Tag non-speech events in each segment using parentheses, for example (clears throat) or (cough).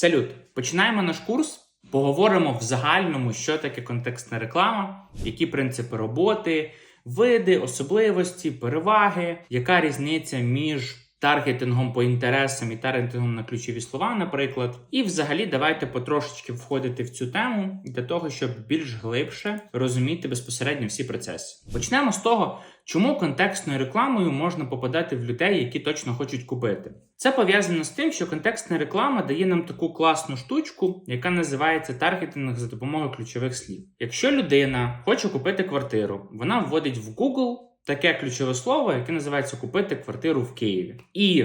Салют! Починаємо наш курс. Поговоримо в загальному, що таке контекстна реклама, які принципи роботи, види, особливості, переваги, яка різниця між таргетингом по інтересам і таргетингом на ключові слова, наприклад. І взагалі давайте потрошечки входити в цю тему для того, щоб більш глибше розуміти безпосередньо всі процеси. Почнемо з того, чому контекстною рекламою можна попадати в людей, які точно хочуть купити. Це пов'язано з тим, що контекстна реклама дає нам таку класну штучку, яка називається таргетинг за допомогою ключових слів. Якщо людина хоче купити квартиру, вона вводить в Google таке ключове слово, яке називається купити квартиру в Києві. І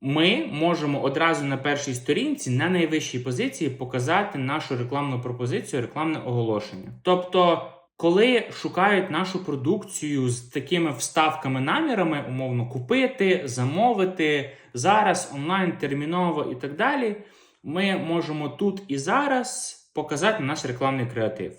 ми можемо одразу на першій сторінці на найвищій позиції показати нашу рекламну пропозицію, рекламне оголошення. Тобто, коли шукають нашу продукцію з такими вставками-намірами, умовно купити, замовити зараз, онлайн, терміново і так далі, ми можемо тут і зараз показати наш рекламний креатив.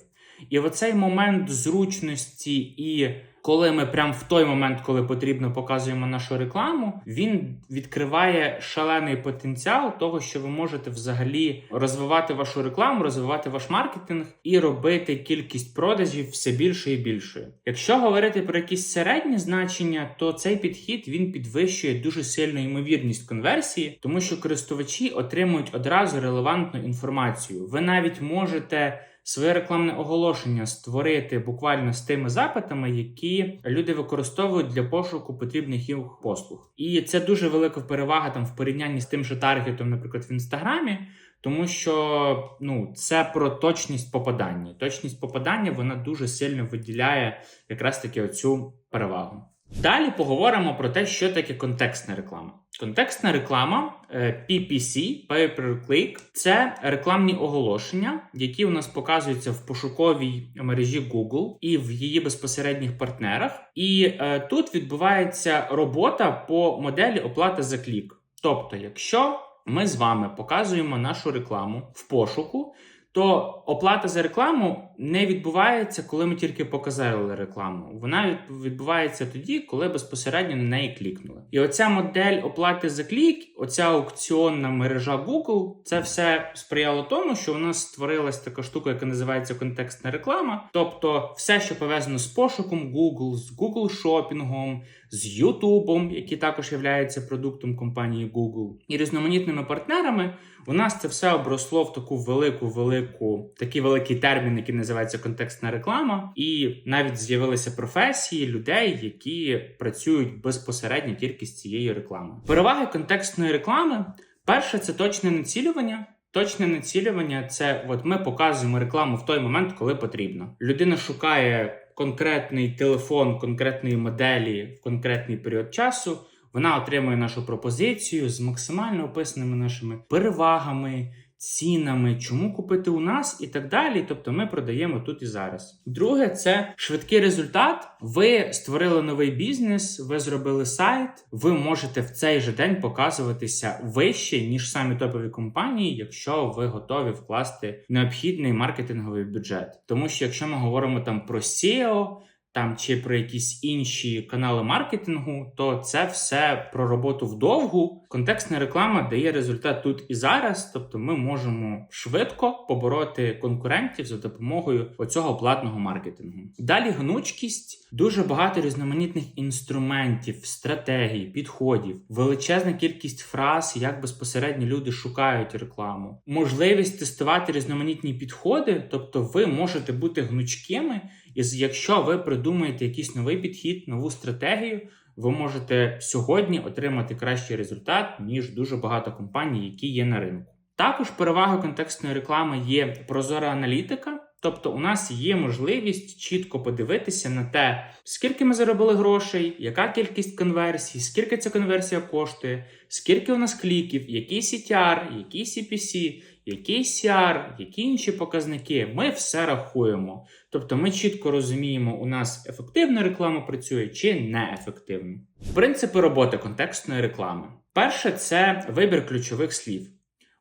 І оцей момент зручності, і коли ми прямо в той момент, коли потрібно, показуємо нашу рекламу, він відкриває шалений потенціал того, що ви можете взагалі розвивати вашу рекламу, розвивати ваш маркетинг і робити кількість продажів все більше і більшою. Якщо говорити про якісь середні значення, то цей підхід він підвищує дуже сильно ймовірність конверсії, тому що користувачі отримують одразу релевантну інформацію. Ви навіть можете своє рекламне оголошення створити буквально з тими запитами, які люди використовують для пошуку потрібних їм послуг. І це дуже велика перевага там в порівнянні з тим же таргетом, наприклад, в інстаграмі. Тому що ну це про точність попадання. Точність попадання вона дуже сильно виділяє якраз таки оцю перевагу. Далі поговоримо про те, що таке контекстна реклама. Контекстна реклама е, PPC, Pay Per Click – це рекламні оголошення, які у нас показуються в пошуковій мережі Google і в її безпосередніх партнерах. І е, тут відбувається робота по моделі оплати за клік. Тобто, якщо ми з вами показуємо нашу рекламу в пошуку, то оплата за рекламу не відбувається, коли ми тільки показали рекламу. Вона відбувається тоді, коли безпосередньо на неї клікнули. І оця модель оплати за клік, оця аукціонна мережа Google, це все сприяло тому, що у нас створилась така штука, яка називається контекстна реклама. Тобто, все, що пов'язано з пошуком Google, з Google шопінгом, з YouTube, який також є продуктом компанії Google, і різноманітними партнерами. У нас це все обросло в таку велику, велику, такий великий термін, який називається контекстна реклама, і навіть з'явилися професії людей, які працюють безпосередньо тільки з цією рекламою. Переваги контекстної реклами: перше, це точне націлювання. Точне націлювання це от ми показуємо рекламу в той момент, коли потрібно. Людина шукає конкретний телефон конкретної моделі в конкретний період часу. Вона отримує нашу пропозицію з максимально описаними нашими перевагами, цінами, чому купити у нас і так далі. Тобто ми продаємо тут і зараз. Друге, це швидкий результат. Ви створили новий бізнес, ви зробили сайт. Ви можете в цей же день показуватися вище, ніж самі топові компанії, якщо ви готові вкласти необхідний маркетинговий бюджет. Тому що якщо ми говоримо там про SEO, там чи про якісь інші канали маркетингу, то це все про роботу вдовгу. Контекстна реклама дає результат тут і зараз. Тобто, ми можемо швидко побороти конкурентів за допомогою оцього платного маркетингу. Далі гнучкість, дуже багато різноманітних інструментів, стратегій, підходів, величезна кількість фраз, як безпосередньо люди шукають рекламу, можливість тестувати різноманітні підходи, тобто ви можете бути гнучкими. І якщо ви придумаєте якийсь новий підхід, нову стратегію, ви можете сьогодні отримати кращий результат, ніж дуже багато компаній, які є на ринку. Також перевага контекстної реклами є прозора аналітика. Тобто, у нас є можливість чітко подивитися на те, скільки ми заробили грошей, яка кількість конверсій, скільки ця конверсія коштує, скільки у нас кліків, який CTR, який CPC, який CR, які інші показники. Ми все рахуємо. Тобто, ми чітко розуміємо, у нас ефективна реклама працює чи неефективно. Принципи роботи контекстної реклами. Перше, це вибір ключових слів.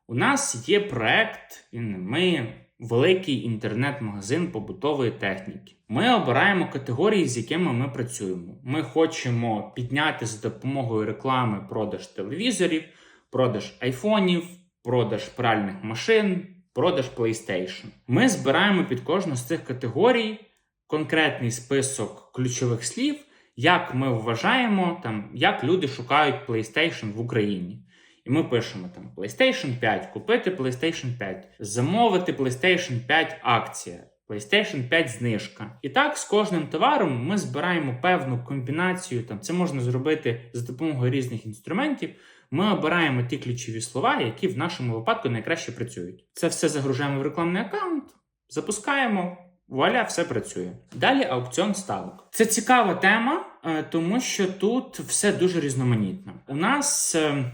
У нас є проект, ми великий інтернет-магазин побутової техніки. Ми обираємо категорії, з якими ми працюємо. Ми хочемо підняти за допомогою реклами продаж телевізорів, продаж айфонів, продаж пральних машин, продаж PlayStation. Ми збираємо під кожну з цих категорій конкретний список ключових слів, як ми вважаємо, там, як люди шукають PlayStation в Україні. І ми пишемо там PlayStation 5, купити PlayStation 5, замовити PlayStation 5 акція, PlayStation 5 знижка. І так з кожним товаром ми збираємо певну комбінацію. Там це можна зробити за допомогою різних інструментів. Ми обираємо ті ключові слова, які в нашому випадку найкраще працюють. Це все загружаємо в рекламний аккаунт, запускаємо. Вуаля, все працює. Далі аукціон ставок. Це цікава тема, е, тому що тут все дуже різноманітно. У нас е,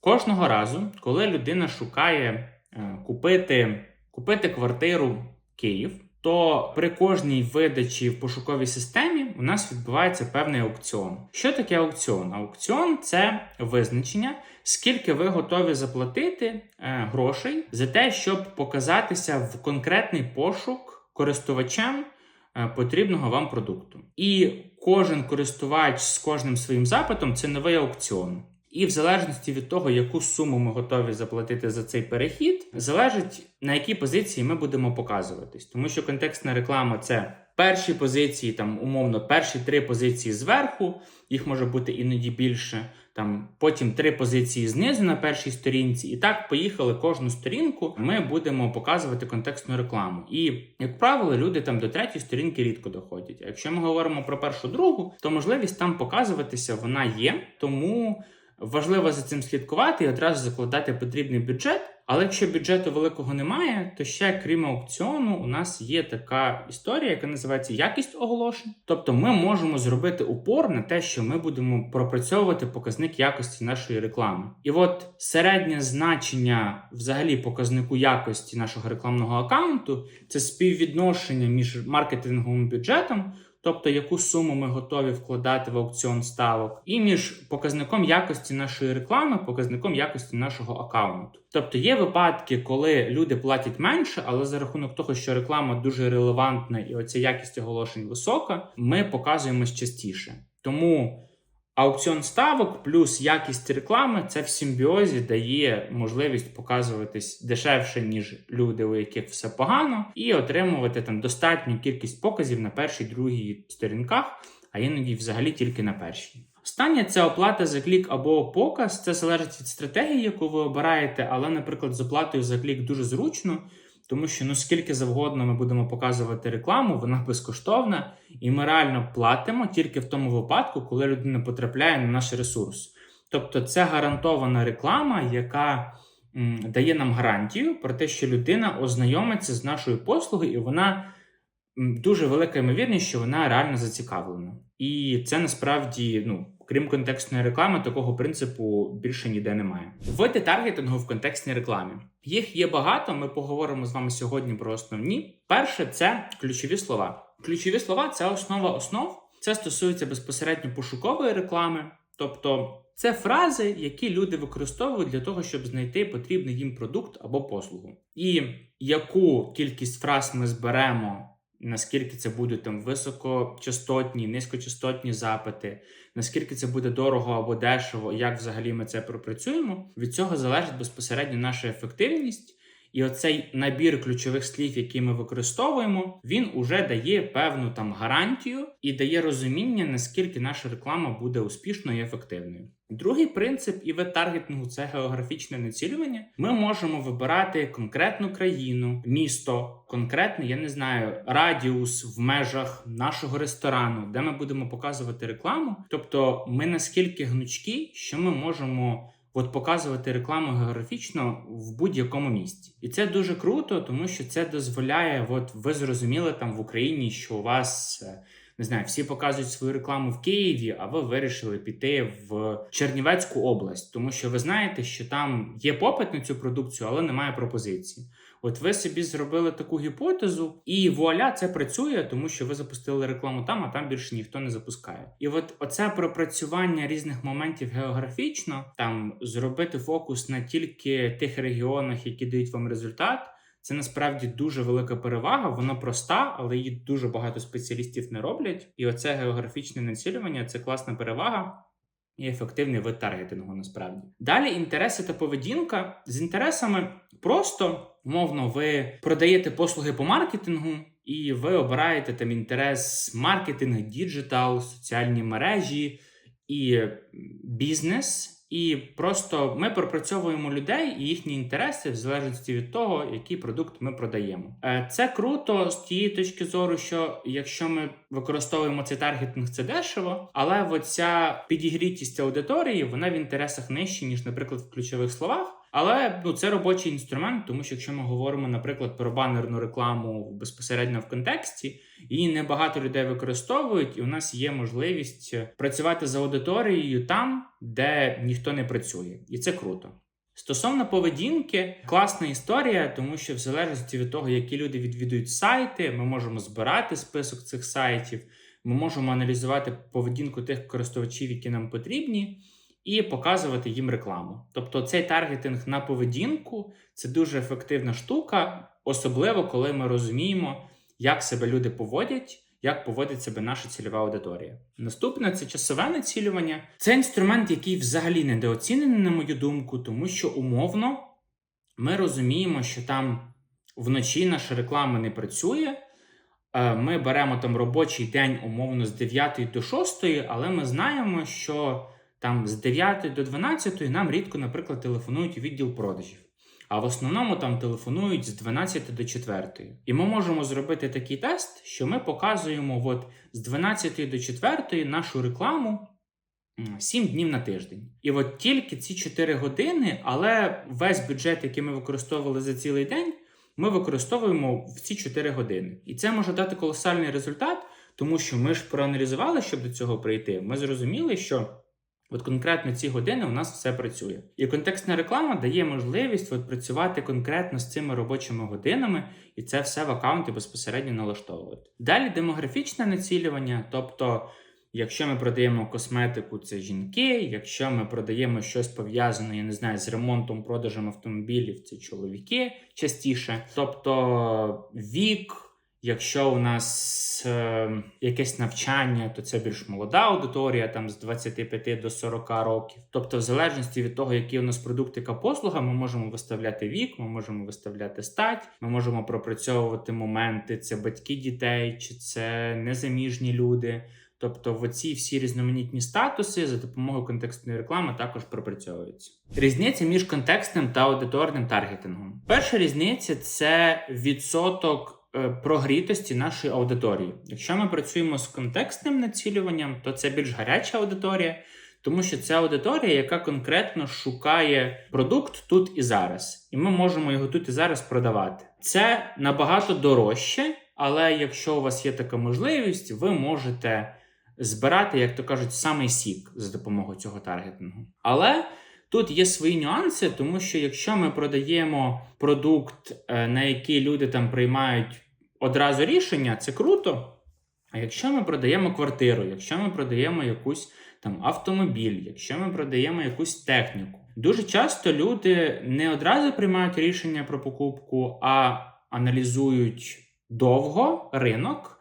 кожного разу, коли людина шукає е, купити, купити квартиру Київ, то при кожній видачі в пошуковій системі у нас відбувається певний аукціон. Що таке аукціон? Аукціон це визначення, скільки ви готові заплатити е, грошей за те, щоб показатися в конкретний пошук користувачем е, потрібного вам продукту. І кожен користувач з кожним своїм запитом це новий аукціон. І в залежності від того, яку суму ми готові заплатити за цей перехід, залежить на якій позиції ми будемо показуватись. Тому що контекстна реклама це перші позиції, там умовно перші три позиції зверху, їх може бути іноді більше. Там потім три позиції знизу на першій сторінці, і так поїхали кожну сторінку. Ми будемо показувати контекстну рекламу. І як правило, люди там до третьої сторінки рідко доходять. А якщо ми говоримо про першу другу, то можливість там показуватися вона є, тому. Важливо за цим слідкувати і одразу закладати потрібний бюджет. Але якщо бюджету великого немає, то ще крім аукціону, у нас є така історія, яка називається якість оголошень. Тобто ми можемо зробити упор на те, що ми будемо пропрацьовувати показник якості нашої реклами. І от середнє значення взагалі показнику якості нашого рекламного аккаунту це співвідношення між маркетинговим бюджетом. Тобто, яку суму ми готові вкладати в аукціон ставок, і між показником якості нашої реклами, показником якості нашого аккаунту. Тобто є випадки, коли люди платять менше, але за рахунок того, що реклама дуже релевантна і оця якість оголошень висока, ми показуємось частіше. Тому аукціон ставок плюс якість реклами це в симбіозі дає можливість показуватись дешевше, ніж люди, у яких все погано, і отримувати там достатню кількість показів на першій другій сторінках, а іноді взагалі тільки на першій. Останнє це оплата за клік або показ. Це залежить від стратегії, яку ви обираєте, але, наприклад, з оплатою за клік дуже зручно. Тому що ну скільки завгодно ми будемо показувати рекламу, вона безкоштовна, і ми реально платимо тільки в тому випадку, коли людина потрапляє на наш ресурс. Тобто це гарантована реклама, яка м, дає нам гарантію про те, що людина ознайомиться з нашою послугою, і вона м, дуже велика ймовірність, що вона реально зацікавлена. І це насправді ну. Крім контекстної реклами, такого принципу більше ніде немає. Види таргетингу в контекстній рекламі. Їх є багато. Ми поговоримо з вами сьогодні про основні. Перше це ключові слова. Ключові слова це основа основ. Це стосується безпосередньо пошукової реклами, тобто це фрази, які люди використовують для того, щоб знайти потрібний їм продукт або послугу. І яку кількість фраз ми зберемо. Наскільки це будуть там високочастотні, низькочастотні запити, наскільки це буде дорого або дешево, як взагалі ми це пропрацюємо, від цього залежить безпосередньо наша ефективність. І оцей набір ключових слів, які ми використовуємо, він уже дає певну там гарантію і дає розуміння, наскільки наша реклама буде успішною і ефективною. Другий принцип і вид таргетингу це географічне націлювання. Ми можемо вибирати конкретну країну, місто, конкретний, я не знаю, радіус в межах нашого ресторану, де ми будемо показувати рекламу. Тобто, ми наскільки гнучкі, що ми можемо. От показувати рекламу географічно в будь-якому місці, і це дуже круто, тому що це дозволяє. От ви зрозуміли там в Україні, що у вас не знаю, всі показують свою рекламу в Києві, а ви вирішили піти в Чернівецьку область, тому що ви знаєте, що там є попит на цю продукцію, але немає пропозиції. От ви собі зробили таку гіпотезу, і вуаля, це працює, тому що ви запустили рекламу там, а там більше ніхто не запускає. І от оце пропрацювання різних моментів географічно, там зробити фокус на тільки тих регіонах, які дають вам результат. Це насправді дуже велика перевага. Вона проста, але її дуже багато спеціалістів не роблять. І оце географічне націлювання це класна перевага. і ефективний вид таргетингу насправді. Далі інтереси та поведінка. З інтересами просто, умовно, ви продаєте послуги по маркетингу, і ви обираєте там інтерес маркетинг, діджитал, соціальні мережі і бізнес. І просто ми пропрацьовуємо людей і їхні інтереси в залежності від того, який продукт ми продаємо. Е, Це круто з тієї точки зору, що якщо ми використовуємо цей таргетинг, це дешево, але оця підігрітість аудиторії вона в інтересах нижче, ніж, наприклад, в ключових словах. Але ну це робочий інструмент, тому що якщо ми говоримо, наприклад, про банерну рекламу безпосередньо в контексті, її небагато людей використовують, і у нас є можливість працювати з аудиторією там, де ніхто не працює, і це круто. Стосовно поведінки, класна історія, тому що в залежності від того, які люди відвідують сайти, ми можемо збирати список цих сайтів, ми можемо аналізувати поведінку тих користувачів, які нам потрібні і показувати їм рекламу. Тобто цей таргетинг на поведінку це дуже ефективна штука, особливо коли ми розуміємо, як себе люди поводять. Як поводить себе наша цільова аудиторія? Наступне це часове націлювання. Це інструмент, який взагалі недооцінений, на мою думку, тому що умовно ми розуміємо, що там вночі наша реклама не працює. Е, Ми беремо там робочий день умовно з 9 до 6, але ми знаємо, що там з 9 до 12 нам рідко, наприклад, телефонують у відділ продажів. А в основному там телефонують з 12 до 4. І ми можемо зробити такий тест, що ми показуємо от з 12 до 4 нашу рекламу 7 днів на тиждень. І от тільки ці 4 години, але весь бюджет, який ми використовували за цілий день, ми використовуємо в ці 4 години. І це може дати колосальний результат, тому що ми ж проаналізували, щоб до цього прийти. Ми зрозуміли, що. От конкретно ці години у нас все працює. І контекстна реклама дає можливість от працювати конкретно з цими робочими годинами, і це все в аккаунті безпосередньо налаштовувати. Далі демографічне націлювання, тобто, якщо ми продаємо косметику, це жінки, якщо ми продаємо щось пов'язане, я не знаю, з ремонтом, продажем автомобілів, це чоловіки частіше, тобто вік. Якщо у нас е, якесь навчання, то це більш молода аудиторія, там з 25 до 40 років. Тобто, в залежності від того, який у нас продукт, яка послуга, ми можемо виставляти вік, ми можемо виставляти стать, ми можемо пропрацьовувати моменти: це батьки дітей, чи це незаміжні люди. Тобто, в оці всі різноманітні статуси за допомогою контекстної реклами також пропрацьовуються. Різниця між контекстним та аудиторним таргетингом. Перша різниця це відсоток прогрітості нашої аудиторії. Якщо ми працюємо з контекстним націлюванням, то це більш гаряча аудиторія, тому що це аудиторія, яка конкретно шукає продукт тут і зараз, і ми можемо його тут і зараз продавати. Це набагато дорожче, але якщо у вас є така можливість, ви можете збирати, як то кажуть, самий сік за допомогою цього таргетингу. Але тут є свої нюанси, тому що якщо ми продаємо продукт, е, на який люди там приймають одразу рішення, це круто. А якщо ми продаємо квартиру, якщо ми продаємо якусь там автомобіль, якщо ми продаємо якусь техніку, дуже часто люди не одразу приймають рішення про покупку, а аналізують довго ринок.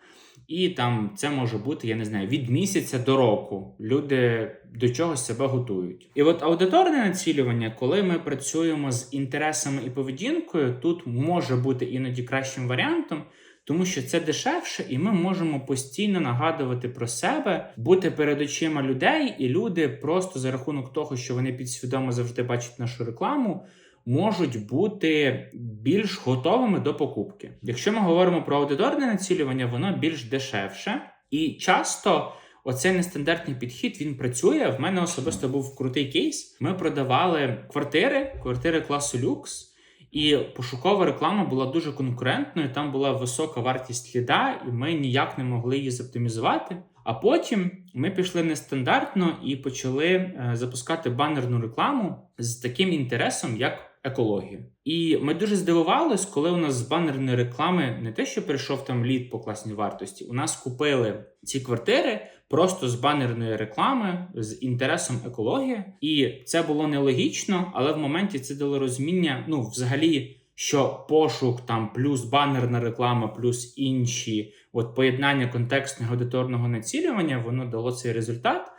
І там це може бути, я не знаю, від місяця до року. Люди до чогось себе готують. І от аудиторне націлювання, коли ми працюємо з інтересами і поведінкою, тут може бути іноді кращим варіантом, тому що це дешевше, і ми можемо постійно нагадувати про себе, бути перед очима людей, і люди просто за рахунок того, що вони підсвідомо завжди бачать нашу рекламу. Можуть бути більш готовими до покупки. Якщо ми говоримо про аудиторне націлювання, воно більш дешевше. І часто оцей нестандартний підхід він працює. В мене особисто був крутий кейс. Ми продавали квартири, квартири класу люкс, і пошукова реклама була дуже конкурентною. Там була висока вартість ліда, і ми ніяк не могли її зоптимізувати. А потім ми пішли нестандартно і почали е, запускати банерну рекламу з таким інтересом, як екологія. І ми дуже здивувались, коли у нас з банерної реклами не те, що прийшов там лід по класній вартості, у нас купили ці квартири просто з банерної реклами з інтересом екології. І це було нелогічно, але в моменті це дало розуміння, ну, взагалі. Що пошук там плюс банерна реклама, плюс інші от поєднання контекстного аудиторного націлювання, воно дало цей результат.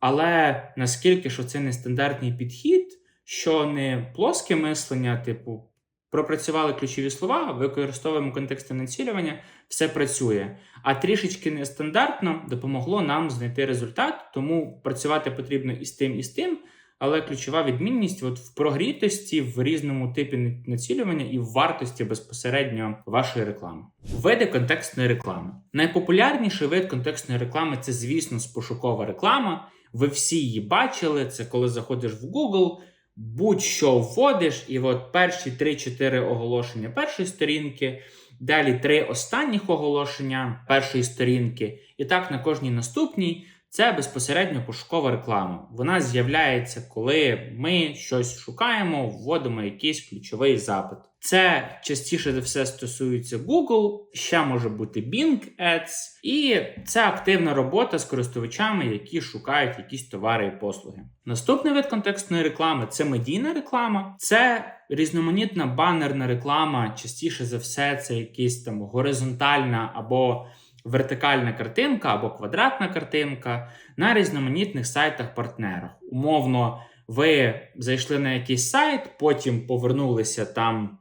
Але наскільки що це не стандартний підхід, що не плоске мислення, типу, пропрацювали ключові слова, використовуємо контексти націлювання, все працює. А трішечки нестандартно допомогло нам знайти результат, тому працювати потрібно і з тим, і з тим. Але ключова відмінність от в прогрітості, в різному типі націлювання і в вартості безпосередньо вашої реклами. Види контекстної реклами. Найпопулярніший вид контекстної реклами це, звісно, пошукова реклама. Ви всі її бачили. Це коли заходиш в Google, будь-що вводиш, і от перші 3-4 оголошення першої сторінки, далі три останніх оголошення першої сторінки, і так на кожній наступній. Це безпосередньо пошукова реклама. Вона з'являється, коли ми щось шукаємо, вводимо якийсь ключовий запит. Це частіше за все стосується Google, ще може бути Bing Ads, і це активна робота з користувачами, які шукають якісь товари і послуги. Наступний вид контекстної реклами це медійна реклама, це різноманітна банерна реклама. Частіше за все, це якась там горизонтальна або вертикальна картинка або квадратна картинка на різноманітних сайтах-партнерах. Умовно, ви зайшли на якийсь сайт, потім повернулися там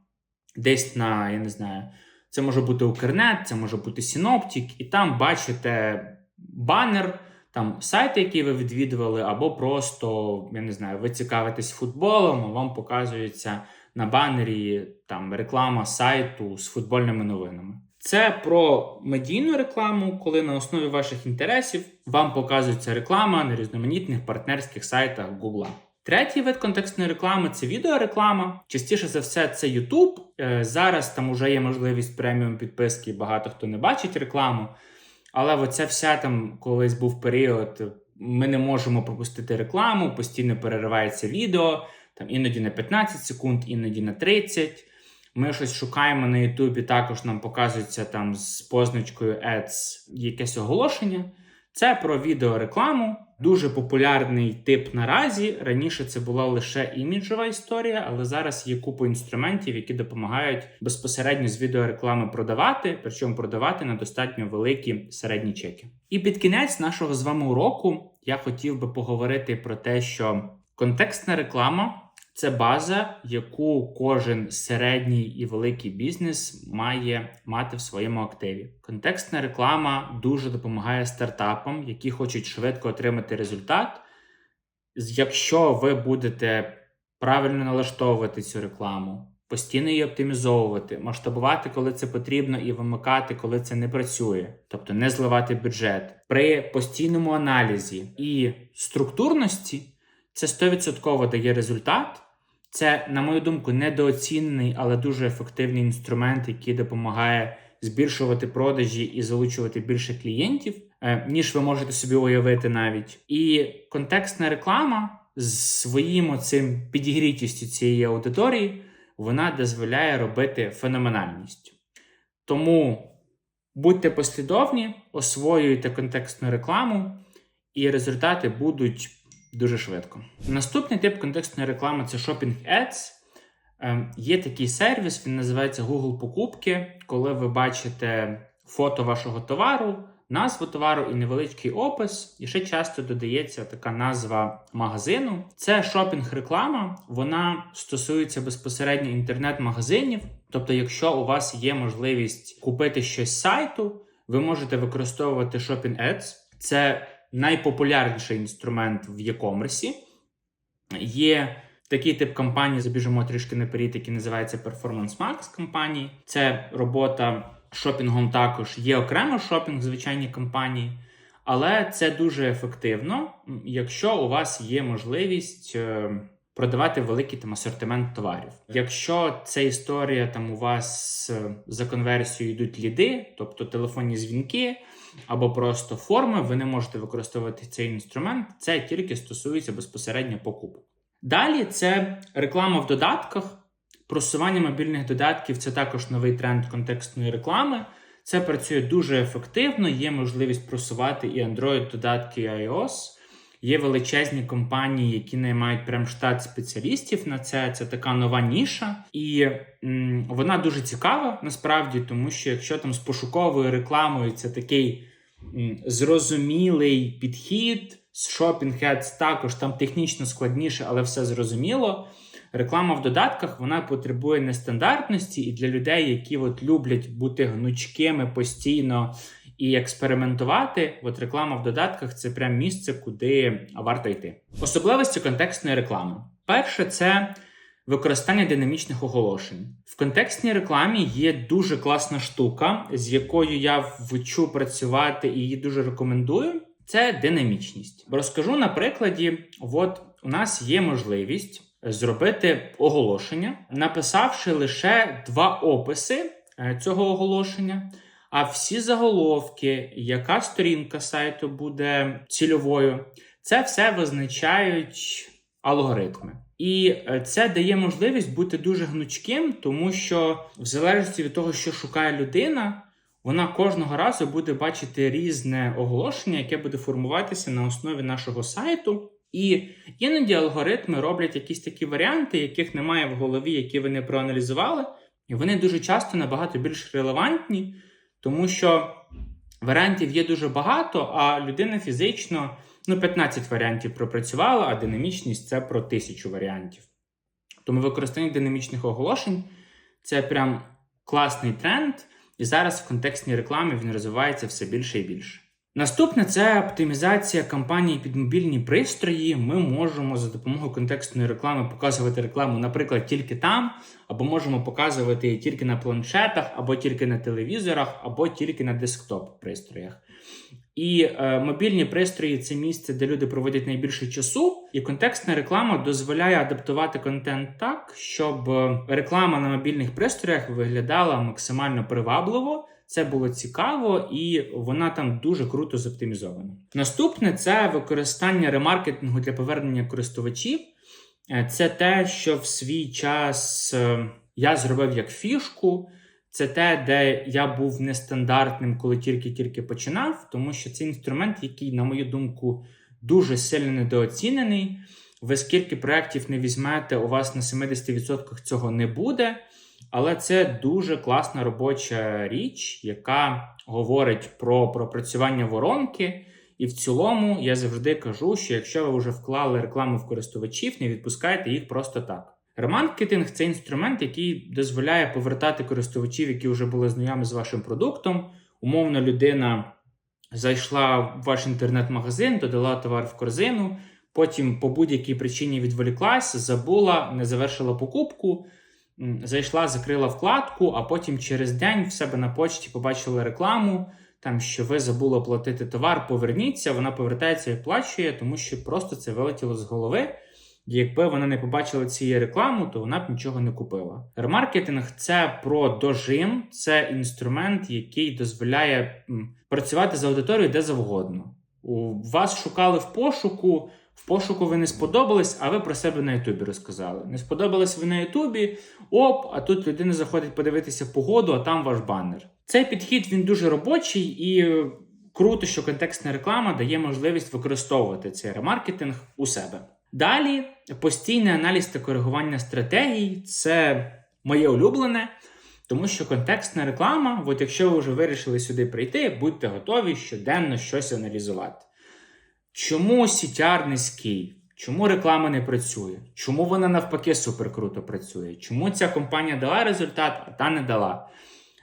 десь на, я не знаю, це може бути Укрнет, це може бути Синоптік, і там бачите банер. Там сайт, який ви відвідували, або просто, я не знаю, ви цікавитесь футболом, а вам показується на банері там реклама сайту з футбольними новинами. Це про медійну рекламу, коли на основі ваших інтересів вам показується реклама на різноманітних партнерських сайтах Google. Третій вид контекстної реклами це відеореклама. Частіше за все, це YouTube. Е, зараз там вже є можливість преміум підписки, багато хто не бачить рекламу. Але оця вся там колись був період, ми не можемо пропустити рекламу, постійно переривається відео, там іноді на 15 секунд, іноді на 30. Ми щось шукаємо на Ютубі, також нам показується там з позначкою Ads якесь оголошення. Це про відеорекламу. Дуже популярний тип наразі. Раніше це була лише іміджова історія, але зараз є купа інструментів, які допомагають безпосередньо з відеореклами продавати, причому продавати на достатньо великі середні чеки. І під кінець нашого з вами уроку я хотів би поговорити про те, що контекстна реклама. Це база, яку кожен середній і великий бізнес має мати в своєму активі. Контекстна реклама дуже допомагає стартапам, які хочуть швидко отримати результат. Якщо ви будете правильно налаштовувати цю рекламу, постійно її оптимізовувати, масштабувати, коли це потрібно, і вимикати, коли це не працює, тобто не зливати бюджет при постійному аналізі і структурності, це 100% дає результат. Це, на мою думку, недооцінений, але дуже ефективний інструмент, який допомагає збільшувати продажі і залучувати більше клієнтів, е, ніж ви можете собі уявити навіть. І контекстна реклама з своїм цим підігрітістю цієї аудиторії вона дозволяє робити феноменальність. Тому будьте послідовні, освоюйте контекстну рекламу, і результати будуть дуже швидко. Наступний тип контекстної реклами це Shopping Ads. Ем, є такий сервіс, він називається Google Покупки, коли ви бачите фото вашого товару, назву товару і невеличкий опис. І ще часто додається така назва магазину. Це шопінг-реклама, вона стосується безпосередньо інтернет-магазинів. Тобто, якщо у вас є можливість купити щось з сайту, ви можете використовувати Shopping Ads. Це найпопулярніший інструмент в e-commerce. Є такий тип компанії, забіжимо трішки наперед, який називається Performance Max компанії. Це робота шопінгом також. Є окремо шопінг в звичайній компанії. Але це дуже ефективно, якщо у вас є можливість е, продавати великий там асортимент товарів. Якщо це історія, там у вас е, за конверсією йдуть ліди, тобто телефонні дзвінки, або просто форми, ви не можете використовувати цей інструмент. Це тільки стосується безпосередньо покупок. Далі це реклама в додатках. Просування мобільних додатків це також новий тренд контекстної реклами. Це працює дуже ефективно, є можливість просувати і Android-додатки, і iOS. Є величезні компанії, які наймають прям штат спеціалістів на це. Це така нова ніша, і м, вона дуже цікава насправді, тому що якщо там з пошуковою рекламою це такий м, зрозумілий підхід, З Shopping Ads також там технічно складніше, але все зрозуміло. Реклама в додатках вона потребує нестандартності, і для людей, які от люблять бути гнучкими постійно і експериментувати, от реклама в додатках це прям місце, куди варто йти. Особливості контекстної реклами. Перше, це використання динамічних оголошень. В контекстній рекламі є дуже класна штука, з якою я вчу працювати і її дуже рекомендую. Це динамічність. Розкажу на прикладі: от у нас є можливість зробити оголошення, написавши лише два описи е, цього оголошення. А всі заголовки, яка сторінка сайту буде цільовою, це все визначають алгоритми. І е, це дає можливість бути дуже гнучким, тому що в залежності від того, що шукає людина, вона кожного разу буде бачити різне оголошення, яке буде формуватися на основі нашого сайту. І іноді алгоритми роблять якісь такі варіанти, яких немає в голові, які ви не проаналізували, і вони дуже часто набагато більш релевантні, тому що варіантів є дуже багато, а людина фізично ну, 15 варіантів пропрацювала, а динамічність це про тисячу варіантів. Тому використання динамічних оголошень це прям класний тренд, і зараз в контекстній рекламі він розвивається все більше і більше. Наступне це оптимізація кампаній під мобільні пристрої. Ми можемо за допомогою контекстної реклами показувати рекламу, наприклад, тільки там, або можемо показувати її тільки на планшетах, або тільки на телевізорах, або тільки на десктоп пристроях. І е, мобільні пристрої це місце, де люди проводять найбільше часу, і контекстна реклама дозволяє адаптувати контент так, щоб реклама на мобільних пристроях виглядала максимально привабливо. Це було цікаво, і вона там дуже круто зоптимізована. Наступне це використання ремаркетингу для повернення користувачів. Е, Це те, що в свій час е, я зробив як фішку. Це те, де я був нестандартним, коли тільки-тільки починав, тому що це інструмент, який, на мою думку, дуже сильно недооцінений. Ви скільки проєктів не візьмете, у вас на 70% цього не буде. Але це дуже класна робоча річ, яка говорить про пропрацювання воронки. І в цілому я завжди кажу, що якщо ви вже вклали рекламу в користувачів, не відпускайте їх просто так. Ремаркетинг це інструмент, який дозволяє повертати користувачів, які вже були знайомі з вашим продуктом. Умовно, людина зайшла в ваш інтернет-магазин, додала товар в корзину, потім по будь-якій причині відволіклась, забула, не завершила покупку. Зайшла, закрила вкладку, а потім через день в себе на почті побачила рекламу, там що ви забули оплатити товар, поверніться, вона повертається і плачує, тому що просто це вилетіло з голови. Якби вона не побачила цієї рекламу, то вона б нічого не купила. Ремаркетинг це про дожим, це інструмент, який дозволяє працювати з аудиторією де завгодно. У вас шукали в пошуку. В пошуку ви не сподобались, а ви про себе на Ютубі розказали. Не сподобались ви на Ютубі, оп, а тут людина заходить подивитися погоду, а там ваш банер. Цей підхід він дуже робочий і круто, що контекстна реклама дає можливість використовувати цей ремаркетинг у себе. Далі постійний аналіз та коригування стратегій це моє улюблене, тому що контекстна реклама, от якщо ви вже вирішили сюди прийти, будьте готові щоденно щось аналізувати. Чому CTR низький? Чому реклама не працює? Чому вона навпаки супер круто працює? Чому ця компанія дала результат, а та не дала?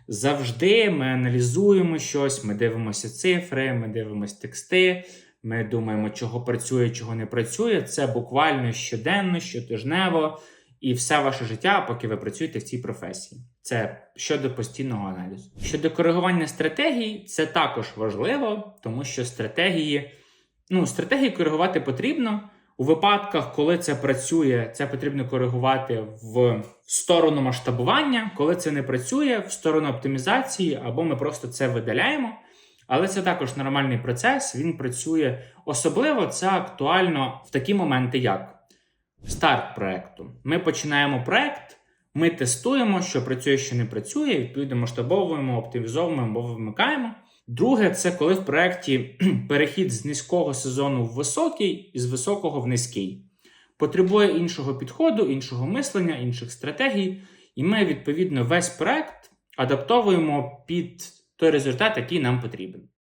Завжди ми аналізуємо щось, ми дивимося цифри, ми дивимося тексти, ми думаємо, чого працює, чого не працює. Це буквально щоденно, щотижнево і все ваше життя, поки ви працюєте в цій професії. Це щодо постійного аналізу. Щодо коригування стратегій, це також важливо, тому що стратегії. Ну, стратегії коригувати потрібно. У випадках, коли це працює, це потрібно коригувати в сторону масштабування. Коли це не працює, в сторону оптимізації, або ми просто це видаляємо. Але це також нормальний процес, він працює. Особливо це актуально в такі моменти, як старт проекту. Ми починаємо проект, ми тестуємо, що працює, що не працює, відповідно масштабовуємо, оптимізовуємо або вимикаємо. Друге, це коли в проєкті (clears throat) перехід з низького сезону в високий і з високого в низький. Потребує іншого підходу, іншого мислення, інших стратегій. І ми, відповідно, весь проект адаптовуємо під той результат, який нам потрібен.